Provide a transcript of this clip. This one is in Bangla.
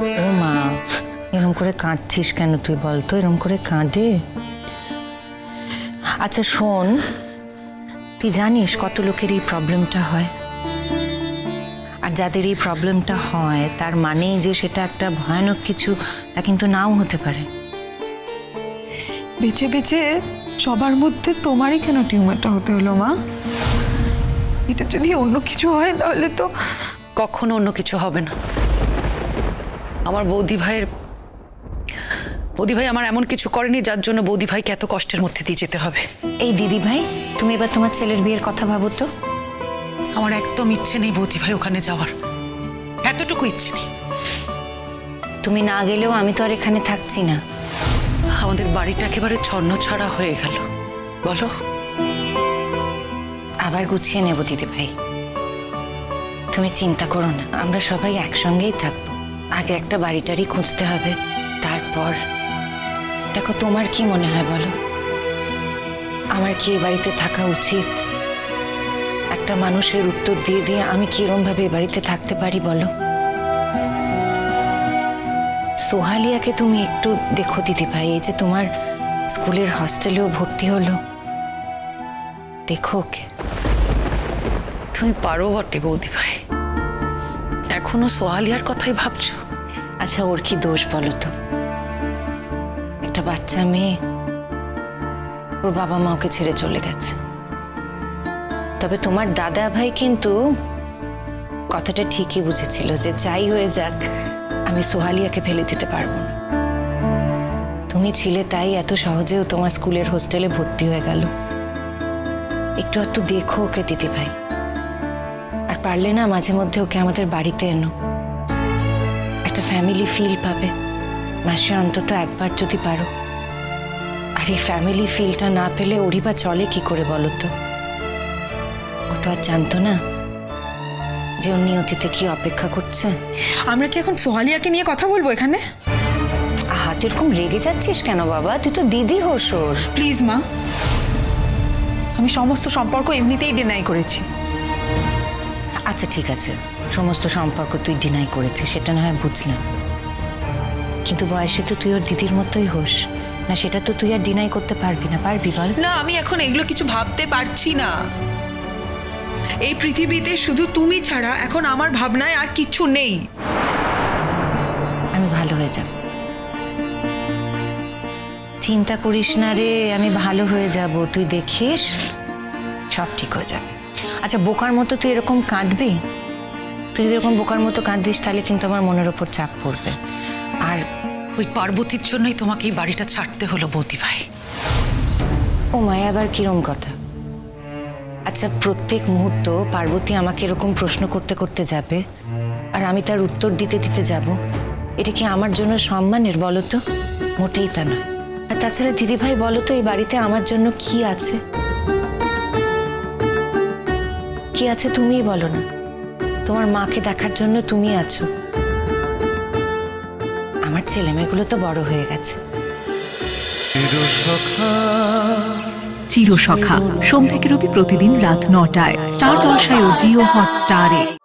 ও মা এরম করে কাঁদছিস কেন তুই বল তো? এরম করে কাঁদে? আচ্ছা শোন তুই জানিস কত লোকের এই প্রবলেমটা হয়? আর যাদের এই প্রবলেমটা হয় তার মানেই যে সেটা একটা ভয়ানক কিছু তা কিন্তু নাও হতে পারে। বেঁচে বেঁচে সবার মধ্যে তোমারই কেন টিউমারটা হতে হলো মা? এটা যদি অন্য কিছু হয় তাহলে তো কখনো অন্য কিছু হবে না। আমার বৌদি ভাইয়ের বৌদি ভাই আমার এমন কিছু করেনি যার জন্য বৌদি ভাইকে এত কষ্টের মধ্যে দিয়ে যেতে হবে। এই দিদি ভাই তুমি এবার তোমার ছেলের বিয়ের কথা ভাবো তো। আমার একদম ইচ্ছে নেই বৌদি ভাই ওখানে যাওয়ার। এতটুকু ইচ্ছে নেই। তুমি না গেলেও আমি তো আর এখানে থাকছি না। আমাদের বাড়িটা একেবারে ছন্ন ছাড়া হয়ে গেল। বলো। আবার গুছিয়ে নেব দিদি ভাই তুমি চিন্তা করো না আমরা সবাই একসঙ্গেই থাকব। আগে একটা বাড়িটারই খুঁজতে হবে, তারপর দেখো তোমার কি মনে হয় বলো? আমার কি এই বাড়িতে থাকা উচিত? একটা মানুষের উত্তর দিয়ে দিয়ে আমি কিরম ভাবে এ বাড়িতে থাকতে পারি বলো? সোহালিয়াকে তুমি একটু দেখো দিদি ভাই, এই যে তোমার স্কুলের হস্টেলেও ভর্তি হলো। দেখো ওকে। তুমি পারো বটে বৌদি ভাই। এখনও সোহালিয়ার কথাই ভাবছ? আচ্ছা ওর কি দোষ বলো তো? একটা বাচ্চা মেয়ে, ওর বাবা মা ওকে ছেড়ে চলে গেছে। তবে তোমার দাদা ভাই কিন্তু কথাটা ঠিকই বুঝেছিল যে যাই হয়ে যাক, আমি সোহালিয়াকে ফেলে দিতে পারব না। তুমি ছিলে তাই এত সহজেও তোমার স্কুলের হোস্টেলে ভর্তি হয়ে গেল। একটু একটু দেখো ওকে দিদি ভাই পারলে না মাঝে মধ্যে ওকে আমাদের বাড়িতে এনো। একটা ফ্যামিলি ফিল পাবে। মাসে অন্তত একবার যদি পারো। আর এই ফ্যামিলি ফিলটা না পেলে ওরই বা চলে কি করে বলো তো ও তো আর জানতো না যে ওর নিয়তিতে কি অপেক্ষা করছে। আমরা কি এখন সোহালিয়াকে নিয়ে কথা বলব এখানে? আহা তুই এরকম রেগে যাচ্ছিস কেন বাবা? তুই তো দিদি হোস প্লিজ মা। আমি সমস্ত সম্পর্ক এমনিতেই ডিনাই করেছি। আচ্ছা ঠিক আছে। সমস্ত সম্পর্ক তুই ডিনাই করেছিস সেটা না হয় বুঝলাম। কিন্তু বয়সে তো তুই ওর দিদির মতোই হোস। না সেটা তো তুই আর ডিনাই করতে পারবি না। পারবি বল। না আমি এখন এগুলো কিছু ভাবতে পারছি না। এই পৃথিবীতে শুধু তুমি ছাড়া এখন আমার ভাবনায় আর কিচ্ছু নেই। আমি ভালো হয়ে যাব। চিন্তা করিস না রে আমি ভালো হয়ে যাব। তুই দেখিস সব ঠিক হয়ে যাবে। আচ্ছা বোকার মতো তুই এরকম কাঁদবি? তুই যদি এরকম বোকার মতো কাঁদিস তাহলে কিন্তু আমার মনের ওপর চাপ পড়বে। আর ওই পার্বতীর জন্যই তোমাকে এই বাড়িটা ছাড়তে হলো বৌদি ভাই। ও মায়া আবার কিরম কথা? আচ্ছা প্রত্যেক মুহূর্ত পার্বতী আমাকে এরকম প্রশ্ন করতে করতে যাবে আর আমি তার উত্তর দিতে দিতে যাব। এটা কি আমার জন্য সম্মানের বলো তো? মোটেই তা না আর তাছাড়া দিদিভাই বলো তো এই বাড়িতে আমার জন্য কি আছে? কি আছে তুমিই বলো না। তোমার মাকে দেখার জন্য তুমি আছো। আমার ছেলেমেয়েগুলো তো বড় হয়ে গেছে। চিরসখা। সোম থেকে রবি প্রতিদিন রাত নটায়। স্টার জলসায় ও জিও হটস্টারে।